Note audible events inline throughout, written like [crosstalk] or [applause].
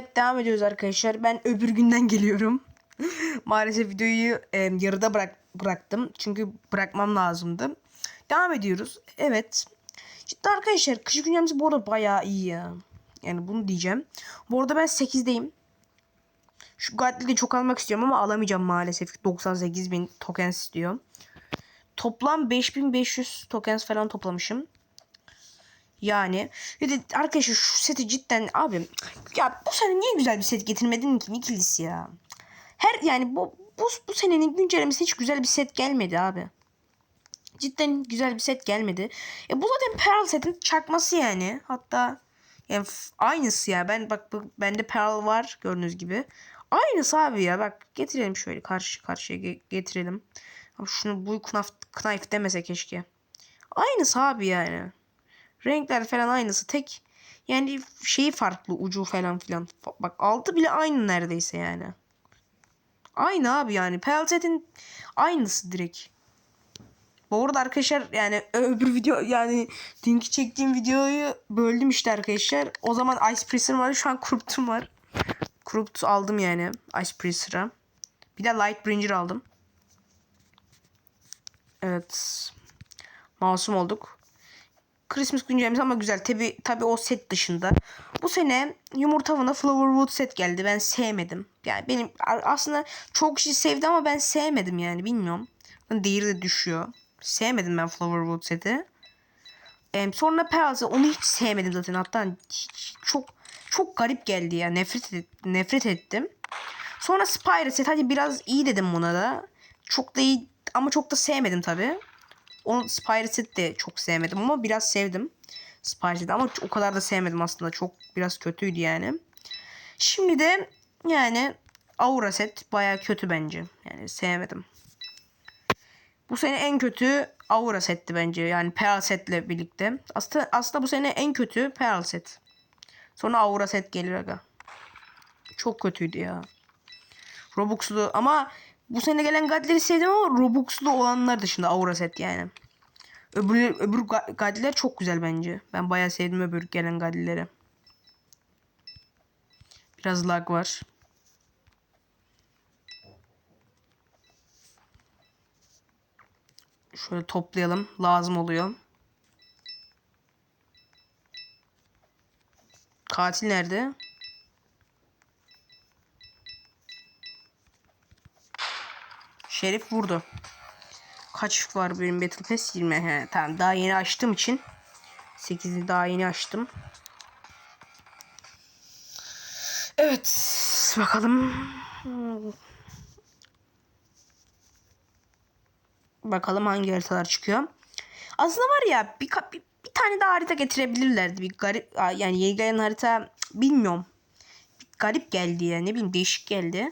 Evet devam ediyoruz arkadaşlar. Ben öbür günden geliyorum. [laughs] Maalesef videoyu e, yarıda bırak bıraktım. Çünkü bırakmam lazımdı. Devam ediyoruz. Evet. Şimdi arkadaşlar kış güncemiz bu arada bayağı iyi ya. Yani bunu diyeceğim. Bu arada ben 8'deyim. Şu Gatli'de çok almak istiyorum ama alamayacağım maalesef. 98 bin tokens istiyor. Toplam 5500 tokens falan toplamışım. Yani ya da arkadaşlar şu seti cidden abi ya bu sene niye güzel bir set getirmedin ki Nikilis ya? Her yani bu bu, bu senenin güncellemesi hiç güzel bir set gelmedi abi. Cidden güzel bir set gelmedi. E bu zaten Pearl setin çakması yani. Hatta yani aynısı ya. Ben bak bu, bende Pearl var gördüğünüz gibi. Aynısı abi ya. Bak getirelim şöyle karşı karşıya ge- getirelim. Şunu bu knife, knife demese keşke. Aynısı abi yani. Renkler falan aynısı. Tek yani şeyi farklı ucu falan filan. Bak altı bile aynı neredeyse yani. Aynı abi yani. Pelset'in aynısı direkt. Bu arada arkadaşlar yani öbür video yani dünkü çektiğim videoyu böldüm işte arkadaşlar. O zaman Ice Priester var. Şu an Corrupt'um var. Corrupt aldım yani Ice Priester'a. Bir de Light Bringer aldım. Evet. Masum olduk. Christmas güncellemesi ama güzel. Tabi tabi o set dışında. Bu sene yumurta avına Flowerwood set geldi. Ben sevmedim. Yani benim aslında çok kişi sevdi ama ben sevmedim yani bilmiyorum. Değeri de düşüyor. Sevmedim ben Flowerwood seti. Em, sonra Pearls'ı onu hiç sevmedim zaten. Hatta hiç- çok çok garip geldi ya. Nefret et- nefret ettim. Sonra Spyro set hadi biraz iyi dedim buna da. Çok da iyi ama çok da sevmedim tabi. Onu Spyroset de çok sevmedim ama biraz sevdim. Spyroset'i ama o kadar da sevmedim aslında. Çok biraz kötüydü yani. Şimdi de yani Aura set baya kötü bence. Yani sevmedim. Bu sene en kötü Aura setti bence. Yani Pearl setle birlikte. Aslında, aslında bu sene en kötü Pearl set. Sonra Aura set gelir aga. Çok kötüydü ya. Robux'lu ama bu sene gelen Godly'leri sevdim ama Robux'lu olanlar dışında Aura set yani. Öbür, öbür ga- Godly'ler çok güzel bence. Ben bayağı sevdim öbür gelen Godly'leri. Biraz lag var. Şöyle toplayalım. Lazım oluyor. Katil nerede? Şerif vurdu. Kaç var benim Battle Pass? 20. He, tamam daha yeni açtığım için 8'i daha yeni açtım. Evet. Bakalım. Bakalım hangi haritalar çıkıyor. Aslında var ya bir, bir, bir tane daha harita getirebilirlerdi. Bir garip yani yeni gelen harita bilmiyorum. Garip geldi ya ne bileyim değişik geldi.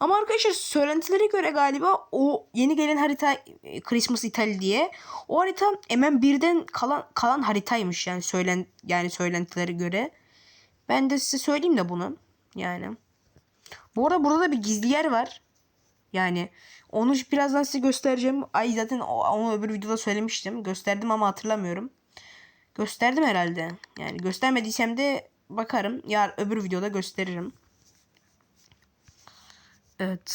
Ama arkadaşlar söylentilere göre galiba o yeni gelen harita e, Christmas İtalya diye o harita MM1'den kalan kalan haritaymış yani söylen yani söylentilere göre. Ben de size söyleyeyim de bunu. Yani. Bu arada burada da bir gizli yer var. Yani onu birazdan size göstereceğim. Ay zaten onu öbür videoda söylemiştim. Gösterdim ama hatırlamıyorum. Gösterdim herhalde. Yani göstermediysem de bakarım. Yar öbür videoda gösteririm. Evet.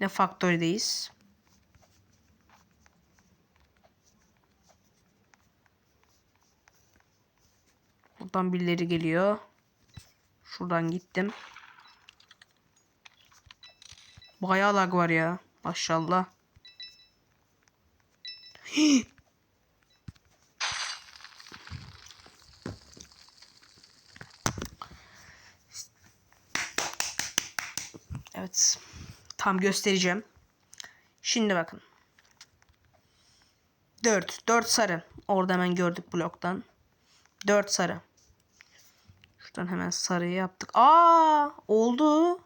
Yine Factory'deyiz. Buradan birileri geliyor. Şuradan gittim. Bayağı lag var ya. Maşallah. Evet. Tam göstereceğim. Şimdi bakın. 4. 4 sarı. Orada hemen gördük bloktan. 4 sarı. Şuradan hemen sarıyı yaptık. Aa, oldu.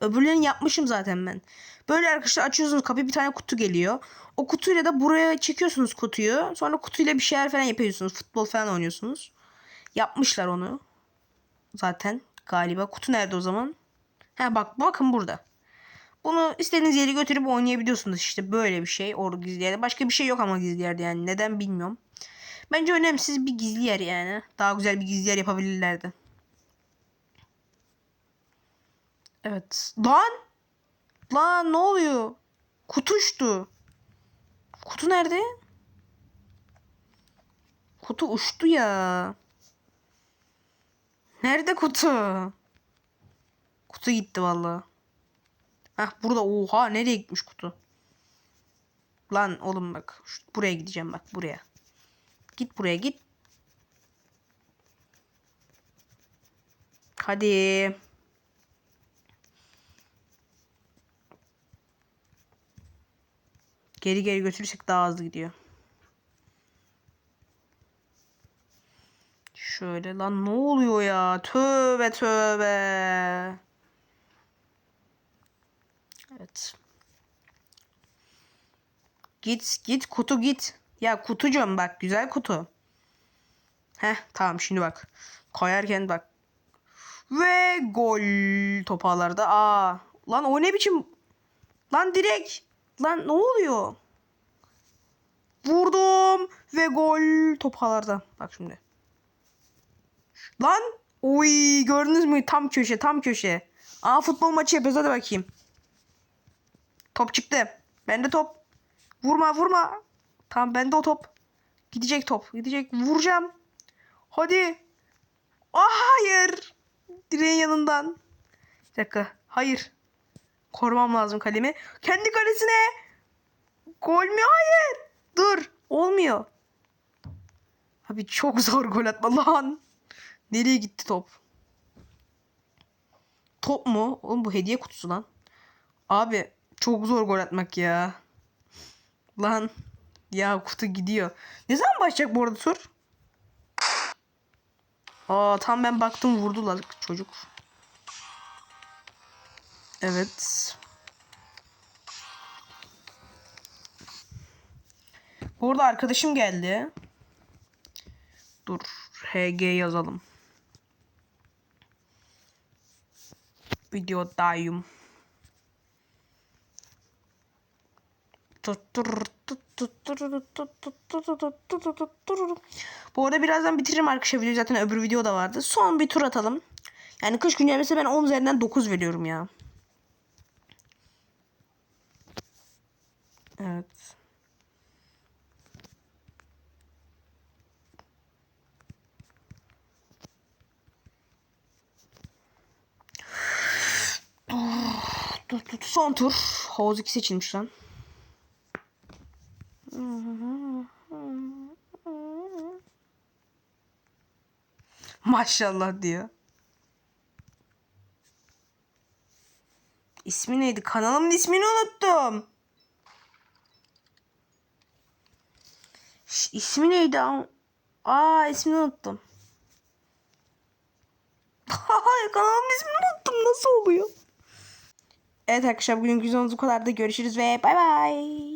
Öbürlerini yapmışım zaten ben. Böyle arkadaşlar açıyorsunuz kapıyı bir tane kutu geliyor. O kutuyla da buraya çekiyorsunuz kutuyu. Sonra kutuyla bir şeyler falan yapıyorsunuz. Futbol falan oynuyorsunuz. Yapmışlar onu. Zaten galiba. Kutu nerede o zaman? Ha bak bakın burada. Bunu istediğiniz yere götürüp oynayabiliyorsunuz işte böyle bir şey orada gizli yerde. Başka bir şey yok ama gizli yerde yani neden bilmiyorum. Bence önemsiz bir gizli yer yani. Daha güzel bir gizli yer yapabilirlerdi. Evet. Lan! Lan ne oluyor? Kutu uçtu. Kutu nerede? Kutu uçtu ya. Nerede kutu? Kutu gitti vallahi. Hah burada oha nereye gitmiş kutu? Lan oğlum bak şu- buraya gideceğim bak buraya. Git buraya git. Hadi. Geri geri götürürsek daha hızlı gidiyor. Şöyle lan ne oluyor ya? Tövbe tövbe. Evet. Git git kutu git. Ya kutucuğum bak güzel kutu. Heh tamam şimdi bak. Koyarken bak. Ve gol topağlarda. Aa lan o ne biçim? Lan direkt. Lan ne oluyor? Vurdum ve gol topağlarda. Bak şimdi. Lan oy gördünüz mü? Tam köşe tam köşe. Aa futbol maçı yapıyoruz hadi bakayım. Top çıktı. Bende top. Vurma vurma. Tamam bende o top. Gidecek top. Gidecek. Vuracağım. Hadi. Aa, hayır. Direğin yanından. Bir dakika. Hayır. Korumam lazım kalemi. Kendi kalesine. Gol mü? Hayır. Dur. Olmuyor. Abi çok zor gol atma lan. Nereye gitti top? Top mu? Oğlum bu hediye kutusu lan. Abi çok zor gol atmak ya. Lan ya kutu gidiyor. Ne zaman başlayacak bu arada tur? Aa tam ben baktım vurdular çocuk. Evet. Bu arada arkadaşım geldi. Dur HG yazalım. Videodayım. Bu arada birazdan bitiririm arkadaşlar videoyu zaten öbür video da vardı. Son bir tur atalım. Yani kış güncellemesi ben 10 üzerinden 9 veriyorum ya. Evet. Son tur. Havuz 2 seçilmiş lan. Maşallah diyor. İsmi neydi? Kanalımın ismini unuttum. Ş, ismi neydi? Aa, ismini unuttum. Kanalımın ismini unuttum. Nasıl oluyor? Evet arkadaşlar bugün videomuz bu kadar da görüşürüz ve bay bay.